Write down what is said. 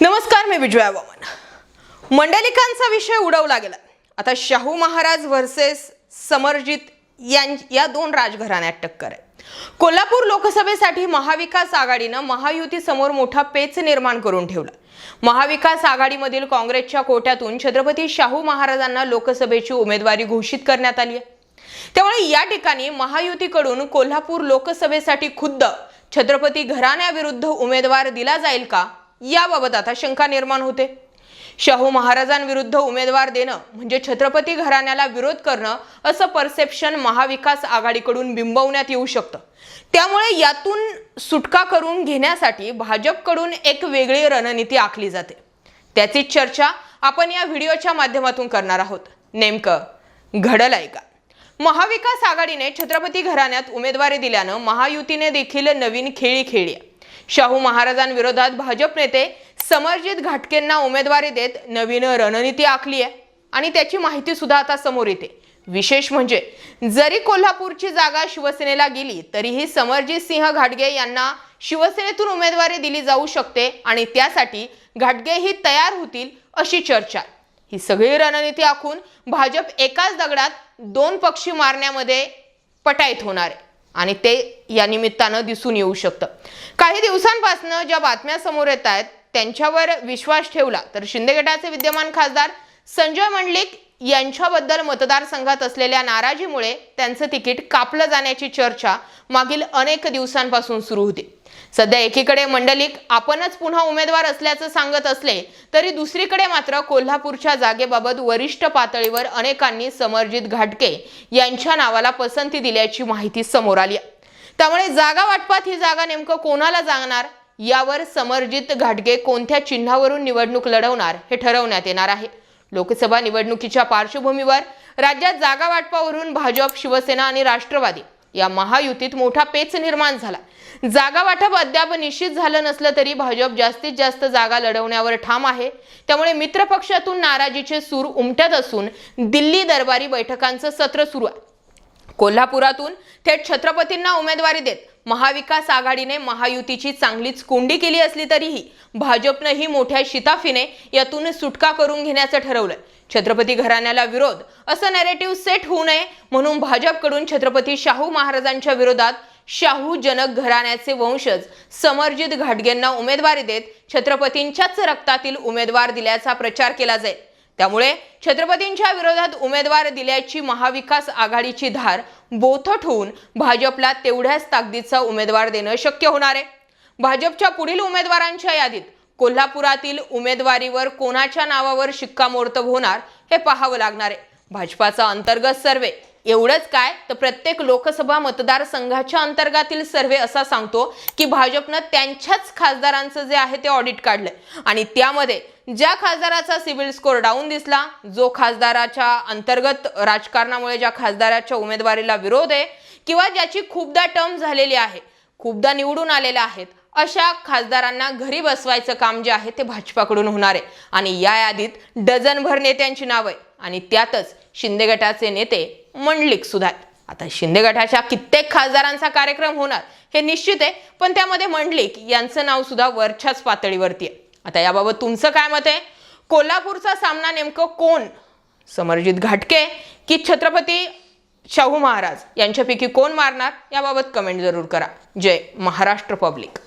नमस्कार मी विजया वामन. मंडलिकांचा विषय उडवला गेला आता शाहू महाराज व्हर्सेस समरजित यां या दोन राजघराण्यात टक्कर आहे. कोल्हापूर लोकसभेसाठी महाविकास आघाडीनं महायुतीसमोर मोठा पेच निर्माण करून ठेवला. महाविकास आघाडीमधील काँग्रेसच्या कोट्यातून छत्रपती शाहू महाराजांना लोकसभेची उमेदवारी घोषित करण्यात आली आहे. त्यामुळे या ठिकाणी महायुतीकडून कोल्हापूर लोकसभेसाठी खुद्द छत्रपती घराण्याविरुद्ध उमेदवार दिला जाईल का? याबाबत आता शंका निर्माण होते. शाहू महाराजांविरुद्ध उमेदवार देणं म्हणजे छत्रपती घराण्याला विरोध करणं असं परसेप्शन महाविकास आघाडीकडून बिंबवण्यात येऊ शकतं. त्यामुळे यातून सुटका करून घेण्यासाठी भाजपकडून एक वेगळी रणनीती आखली जाते. त्याचीच चर्चा आपण या व्हिडिओच्या माध्यमातून करणार आहोत. नेमकं घडल आहे का? महाविकास आघाडीने छत्रपती घराण्यात उमेदवारी दिल्यानं महायुतीने देखील नवीन खेळी खेळली शाहू महाराजांविरोधात भाजप नेते समरजित घाटकेंना उमेदवारी देत नवीन रणनीती आखली आहे. आणि त्याची माहिती सुद्धा आता समोर येते. विशेष म्हणजे जरी कोल्हापूरची जागा शिवसेनेला गेली तरीही समरजित सिंह घाटगे यांना शिवसेनेतून उमेदवारी दिली जाऊ शकते आणि त्यासाठी घाटगेही तयार होतील अशी चर्चा ही सगळी रणनीती आखून भाजप एकाच दगडात दोन पक्षी मारण्यामध्ये पटाईत होणार आहे. आणि ते या निमित्तानं दिसून येऊ शकतं. काही दिवसांपासून ज्या बातम्या समोर येत आहेत त्यांच्यावर विश्वास ठेवला. तर शिंदे गटाचे विद्यमान खासदार संजय मंडलिक यांच्याबद्दल मतदारसंघात असलेल्या नाराजीमुळे त्यांचं तिकीट कापलं जाण्याची चर्चा मागील अनेक दिवसांपासून सुरू होती. सध्या एकीकडे मंडलिक आपणच पुन्हा उमेदवार असल्याचं सांगत असले तरी दुसरीकडे मात्र कोल्हापूरच्या जागेबाबत वरिष्ठ पातळीवर अनेकांनी समरजित घाटके यांच्या नावाला पसंती दिल्याची माहिती समोर आली. आहे. त्यामुळे जागा वाटपात ही जागा नेमकं कोणाला जागणार यावर समरजित घाटगे कोणत्या चिन्हावरून निवडणूक लढवणार हे ठरवण्यात येणार आहे. लोकसभा निवडणुकीच्या पार्श्वभूमीवर राज्यात जागा वाटपावरून भाजप शिवसेना आणि राष्ट्रवादी या महायुतीत मोठा पेच निर्माण झाला. जागा वाटप अद्याप निश्चित झालं नसलं तरी भाजप जास्तीत जास्त जागा लढवण्यावर ठाम आहे. त्यामुळे मित्रपक्षातून नाराजीचे सूर उमटत असून दिल्ली दरबारी बैठकांचं सत्र सुरू आहे. कोल्हापुरातून थेट छत्रपतींना उमेदवारी देत महाविकास आघाडीने महायुतीची चांगलीच कोंडी केली असली तरीही भाजपनंही मोठ्या शिताफीने यातून सुटका करून घेण्याचं ठरवलंय. छत्रपती घराण्याला विरोध असं नॅरेटिव्ह सेट होऊ नये म्हणून भाजपकडून छत्रपती शाहू महाराजांच्या विरोधात शाहू जनक घराण्याचे वंशज समरजित घाटगेंना उमेदवारी देत छत्रपतींच्याच रक्तातील उमेदवार दिल्याचा प्रचार केला जाईल. त्यामुळे छत्रपतींच्या विरोधात उमेदवार दिल्याची महाविकास आघाडीची धार बोथट होऊन भाजपला तेवढ्याच ताकदीचा उमेदवार देणं शक्य होणार आहे. भाजपच्या पुढील उमेदवारांच्या यादीत कोल्हापुरातील उमेदवारीवर कोणाच्या नावावर शिक्कामोर्तब होणार हे पाहावं लागणार आहे. भाजपाचा अंतर्गत सर्वे एवढंच काय? तर प्रत्येक लोकसभा मतदारसंघाच्या अंतर्गातील सर्वे असा सांगतो की भाजपनं त्यांच्याच खासदारांचं जे आहे ते ऑडिट काढलंय. आणि त्यामध्ये ज्या खासदाराचा सिबिल स्कोअर डाऊन दिसला जो खासदाराच्या अंतर्गत राजकारणामुळे ज्या खासदाराच्या उमेदवारीला विरोध आहे किंवा ज्याची खूपदा टर्म झालेली आहे खूपदा निवडून आलेल्या आहेत अशा खासदारांना घरी बसवायचं काम जे आहे ते भाजपाकडून होणार आहे. आणि या यादीत डझनभर नेत्यांची नावं आहे. आणि त्यातच शिंदे गटाचे नेते मंडलिक सुद्धा आता शिंदे गटाच्या कित्येक खासदारांचा कार्यक्रम होणार हे निश्चित आहे पण त्यामध्ये मंडलिक यांचं नाव सुद्धा वरच्याच पातळीवरती आहे. आता याबाबत तुमचं काय मत आहे? कोल्हापूरचा सामना नेमकं कोण? समरजित घाटके की छत्रपती शाहू महाराज? यांच्यापैकी कोण मारणार? याबाबत कमेंट जरूर करा. जय महाराष्ट्र पब्लिक.